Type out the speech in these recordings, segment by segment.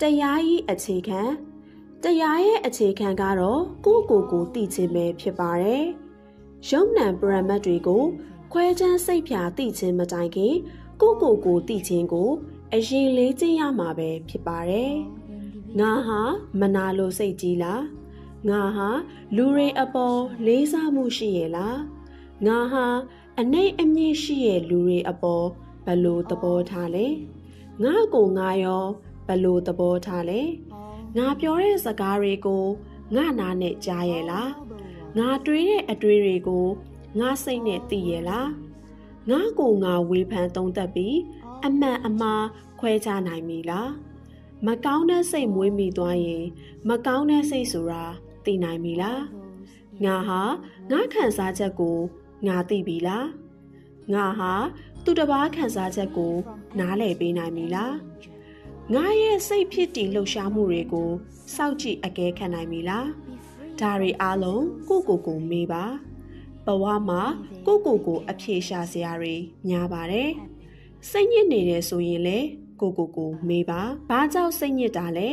တရားဤအခြေခံတရားရဲ့အခြေခံကတော့ကိုယ့်ကိုယ်ကိုတည်ခြင်းပဲဖြစ်ပါတယ်။ယုံနံပရမတ်တွေကိုခွဲခြမ်းစိတ်ဖြာတည်ခြင်းမတိုင်ခင်ကိုယ့်ကိုယ်ကိုတည်ခြင်းကို အရင်လေးကျင့်ရမှာပဲဖြစ်ပါတယ်။ငါဟာမနာလိုစိတ်ကြီးလားငါဟာလူတွေအပေါ်လေးစားမှုရှိရဲ့လားငါဟာအနှိမ့်အမြင့်ရှိရဲ့လူတွေအပေါ်ဘယ်လိုသဘောထားလဲငါကိုငါရော ဘယ်လိုသဘောထားလဲငါပြောတဲ့စကားတွေကိုငါနာနဲ့ကြားရဲ့လားငါတွေးတဲ့အတွေးတွေကိုငါစိတ်နဲ့သိရဲ့လားငါကိုငါဝေဖန်သုံးသပ်ပြီးအမှန်အမှားခွဲခြားနိုင်ပြီလားမကောင်းတဲ့စိတ်မွေးမိသွားရင် မကောင်းတဲ့စိတ်ဆိုတာသိနိုင်ပြီလားငါဟာငါခံစားချက်ကိုငါသိပြီလားငါဟာသူတစ်ပါးခံစားချက်ကို နားလည်ပေးနိုင်ပြီလား ငါရဲ့စိတ်ဖြစ်တည်လှုပ်ရှားမှုတွေကိုစောင့်ကြည့်အကဲခတ်နိုင်ပြီလားဒါတွေအားလုံးကိုကိုကိုမေးပါဘဝမှာကိုကိုကိုအဖြေရှာစရာတွေများပါတယ်စိတ်ညစ်နေတယ်ဆိုရင်လေကိုကိုကိုမေးပါဘာကြောင့်စိတ်ညစ်တာလဲ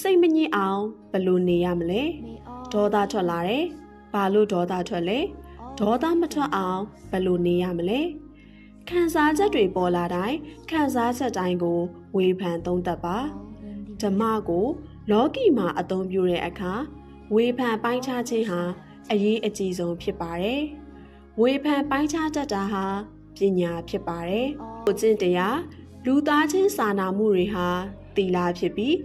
စိတ်မညစ်အောင်ဘယ်လိုနေရမလဲဒေါသထွက်လာတယ်ဘာလို့ဒေါသထွက်လဲဒေါသမထွက်အောင်ဘယ်လိုနေရမလဲ ခံစားချက်တွေပေါ်လာတိုင်းခံစားချက်တိုင်းကို ဝေဖန်သုံးသပ်ပါဓမ္မကို လောကီမှာအသုံးပြုတဲ့အခါဝေဖန်ပိုင်းခြားခြင်းဟာအရေးအကြီးဆုံးဖြစ်ပါတယ်ဝေဖန်ပိုင်းခြားတတ်တာဟာပညာဖြစ်ပါတယ်ကိုကျင့်တရားလူသားချင်းစာနာမှုတွေဟာတီလာဖြစ်ပြီး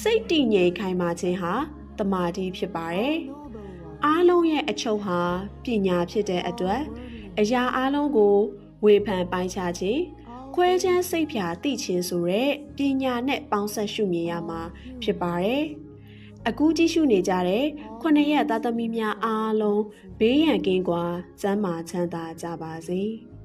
စိတ်တည်ငြိမ်ခိုင်မာခြင်းဟာတမာတိဖြစ်ပါတယ်။အားလုံးရဲ့အချုပ်ဟာပညာဖြစ်တဲ့အတွက်အရာအားလုံးကို ဝေဖန်ပိုင်းခြားခြင်းခွဲခြားစိတ်ဖြာသိခြင်းဆိုတဲ့ပညာနဲ့ပေါင်းဆက်ရှုမြင်ရမှာဖြစ်ပါတယ်။အခုကြည့်ရှုနေကြတဲ့ခုနှစ်ရက်သားသမီးများအားလုံးဘေးရန်ကင်းကွာစမ်းမာချမ်းသာကြပါစေ။